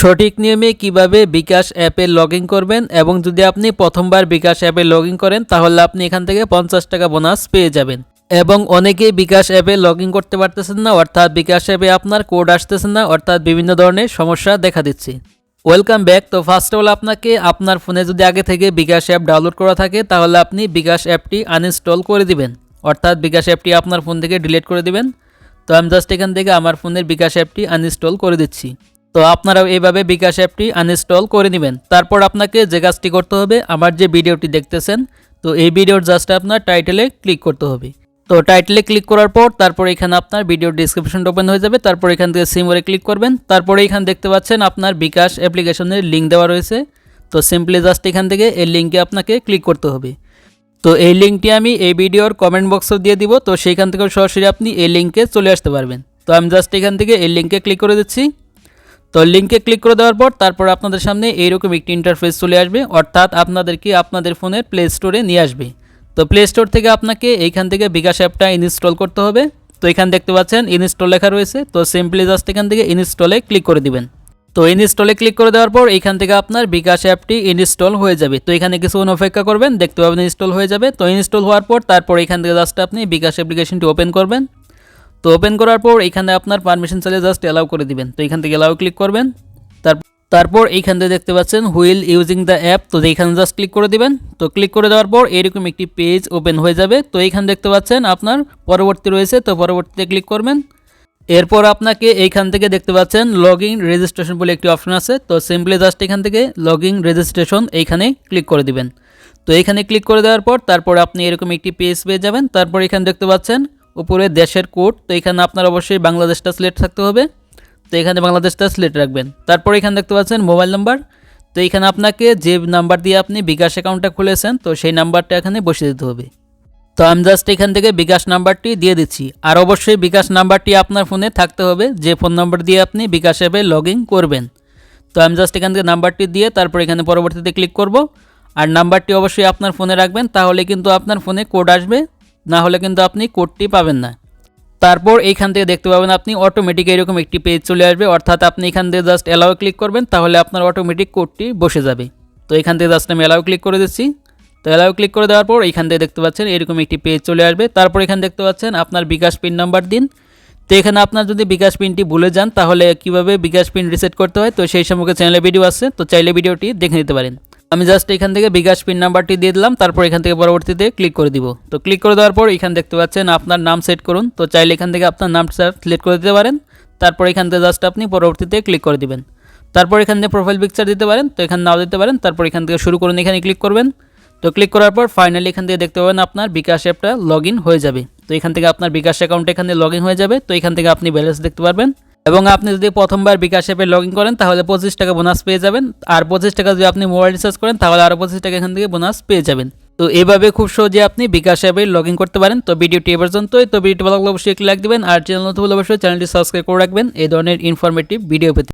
সঠিক নিয়মে কীভাবে বিকাশ অ্যাপে লগ করবেন এবং যদি আপনি প্রথমবার বিকাশ অ্যাপে লগ করেন, তাহলে আপনি এখান থেকে পঞ্চাশ টাকা বোনাস পেয়ে যাবেন। এবং অনেকেই বিকাশ অ্যাপে লগ করতে পারতেছেন না, অর্থাৎ বিকাশ অ্যাপে আপনার কোড আসতেছে না, অর্থাৎ বিভিন্ন ধরনের সমস্যা দেখা দিচ্ছে। Welcome back. তো ফার্স্ট অফ অল আপনাকে আপনার ফোনে যদি আগে থেকে বিকাশ অ্যাপ ডাউনলোড করা থাকে, তাহলে আপনি বিকাশ অ্যাপটি আনইনস্টল করে দিবেন। অর্থাৎ বিকাশ অ্যাপটি আপনার ফোন থেকে ডিলিট করে দিবেন। তো আমি জাস্ট এখান থেকে আমার ফোনের বিকাশ অ্যাপটি আনইনস্টল করে দিচ্ছি। তো আপনারাও এইভাবে বিকাশ অ্যাপটি আনইনস্টল করে নেবেন। তারপর আপনাকে যে কাজটি করতে হবে, আমার যে ভিডিওটি দেখতেছেন, তো এই ভিডিওর জাস্ট আপনার টাইটেলে ক্লিক করতে হবে। তো টাইটেলে ক্লিক করার পর তারপর এখানে আপনার ভিডিওর ডিসক্রিপশনটা ওপেন হয়ে যাবে। তারপর এখান থেকে সিমরে ক্লিক করবেন। তারপরে এখানে দেখতে পাচ্ছেন আপনার বিকাশ অ্যাপ্লিকেশনের লিঙ্ক দেওয়া রয়েছে। তো সিম্পলি জাস্ট এখান থেকে এই লিঙ্কে আপনাকে ক্লিক করতে হবে। তো এই লিঙ্কটি আমি এই ভিডিওর কমেন্ট বক্সে দিয়ে দিব। তো সেইখান থেকে সরাসরি আপনি এই লিঙ্কে চলে আসতে পারবেন। তো আমি জাস্ট এখান থেকে এই লিঙ্কে ক্লিক করে দিচ্ছি। তো লিঙ্কে ক্লিক করে দেওয়ার পর তারপর আপনাদের সামনে এইরকম একটি ইন্টারফেস চলে আসবে, অর্থাৎ আপনাদেরকে আপনাদের ফোনের প্লে স্টোরে নিয়ে আসবে। তো প্লে স্টোর থেকে আপনাকে এইখান থেকে বিকাশ অ্যাপটা ইনস্টল করতে হবে। তো এখানে দেখতে পাচ্ছেন ইনস্টল লেখা রয়েছে। তো সিম্পলি জাস্ট এখান থেকে ইনস্টলে ক্লিক করে দিবেন। তো ইনস্টলে ক্লিক করে দেওয়ার পর এখান থেকে আপনার বিকাশ অ্যাপটি ইনস্টল হয়ে যাবে। তো এখানে কিছুক্ষণ অপেক্ষা করবেন, দেখতে পাবেন ইনস্টল হয়ে যাবে। তো ইনস্টল হওয়ার পর তারপর এখান থেকে জাস্ট আপনি বিকাশ অ্যাপ্লিকেশনটি ওপেন করবেন। তো ওপেন করার পর এখানে আপনার পারমিশন চাইলে জাস্ট অ্যালাউ করে দিবেন। তো এখান থেকে অ্যালাউ ক্লিক করবেন। তার- তারপর এইখান থেকে দেখতে পাচ্ছেন হুইল ইউজিং দ্য অ্যাপ তো এইখানে জাস্ট ক্লিক করে দিবেন। তো ক্লিক করে দেওয়ার পর এরকম একটি পেজ ওপেন হয়ে যাবে। তো এইখানে দেখতে পাচ্ছেন আপনার পরবর্তী রয়েছে, তো পরবর্তীতে ক্লিক করবেন। এরপর আপনাকে এইখান থেকে দেখতে পাচ্ছেন লগ ইন রেজিস্ট্রেশন বলে একটি অপশন আছে। তো সিম্পলি জাস্ট এখান থেকে লগ ইন রেজিস্ট্রেশন এইখানে ক্লিক করে দিবেন। তো এখানে ক্লিক করে দেওয়ার পর তারপর আপনি এরকম একটি পেজ পেয়ে যাবেন। তারপর এখানে দেখতে পাচ্ছেন উপরে দেশের কোড, তো এখানে আপনার অবশ্যই বাংলাদেশটা সিলেক্ট থাকতে হবে। তো এখানে বাংলাদেশটা সিলেক্ট রাখবেন। তারপর এখানে দেখতে পাচ্ছেন মোবাইল নাম্বার। তো এখানে আপনাকে যে নাম্বার দিয়ে আপনি বিকাশ অ্যাকাউন্টটা খুলেছেন, তো সেই নাম্বারটা এখানে বসিয়ে দিতে হবে। তো আমি জাস্ট এখান থেকে বিকাশ নাম্বারটি দিয়ে দিচ্ছি। আর অবশ্যই বিকাশ নাম্বারটি আপনার ফোনে থাকতে হবে। যে ফোন নাম্বার দিয়ে আপনি বিকাশ অ্যাপে লগ করবেন। তো আমি জাস্ট এখান থেকে নাম্বারটি দিয়ে তারপর এখানে পরবর্তীতে ক্লিক করব। আর নাম্বারটি অবশ্যই আপনার ফোনে রাখবেন, তাহলে কিন্তু আপনার ফোনে কোড আসবে। না হলে কিন্তু আপনি কোডটি পাবেন না। তারপর এইখান থেকে দেখতে পাবেন আপনি অটোমেটিক এরকম একটি পেজ চলে আসবে। অর্থাৎ আপনি এখান থেকে জাস্ট অ্যালাউ ক্লিক করবেন, তাহলে আপনার অটোমেটিক কোডটি বসে যাবে। তো এখান থেকে জাস্ট আমি অ্যালাউ ক্লিক করে দিচ্ছি। তো অ্যালাউ ক্লিক করে দেওয়ার পর এখান থেকে দেখতে পাচ্ছেন এরকম একটি পেজ চলে আসবে। তারপর এখানে দেখতে পাচ্ছেন আপনার বিকাশ পিন নাম্বার দিন। তো এখানে আপনার যদি বিকাশ পিনটি ভুলে যান, তাহলে কীভাবে বিকাশ পিন রিসেট করতে হয়? তো সেই সম্পর্কে চ্যানেলে ভিডিও আছে তো চাইলে ভিডিওটি দেখে নিতে পারেন। আমি জাস্ট এখান থেকে বিকাশ পিন নাম্বারটি দিয়ে দিলাম, তারপর এখান থেকে পরবর্তীতে ক্লিক করে দিব। তো ক্লিক করে দেওয়ার পর এখানে দেখতে পাচ্ছেন আপনার নাম সেট করুন। তো চাইলে এখান থেকে আপনার নামটা সিলেক্ট করে দিতে পারেন। তারপর এখান থেকে জাস্ট আপনি পরবর্তীতে ক্লিক করে দিবেন। তারপর এখান থেকে প্রোফাইল পিকচার দিতে পারেন, তো এখানে নাও দিতে পারেন। তারপর এখান থেকে শুরু করুন, এখানে ক্লিক করবেন। তো ক্লিক করার পর ফাইনালি এখান থেকে দেখতে পাবেন আপনার বিকাশ অ্যাপটা লগ হয়ে যাবে। তো এখান থেকে আপনার বিকাশ অ্যাকাউন্ট এখানে লগ হয়ে যাবে। তো এখান থেকে আপনি ব্যালেন্স দেখতে পারবেন। এবং আপনি যদি প্রথমবার বিকাশ অ্যাপে লগ ইন করেন, তাহলে পঁচিশ টাকা বোনাস পেয়ে যাবেন। আর পঁচিশ টাকা যদি আপনি মোবাইল রিচার্জ করেন, তাহলে আরও পঁচিশ টাকা এখান থেকে বোনাস পেয়ে যাবেন। তো এভাবে খুব সহজে আপনি বিকাশ অ্যাপে লগ ইন করতে পারেন। তো ভিডিওটি এ পর্যন্তই। তো ভিডিওটি ভালো লাগলে অবশ্যই লাইক দেবেন। আর চ্যানেল নতুন অবশ্যই চ্যানেলটি সাবস্ক্রাইব করে রাখবেন। এই ধরনের ইনফরমেটিভ ভিডিও পেতে।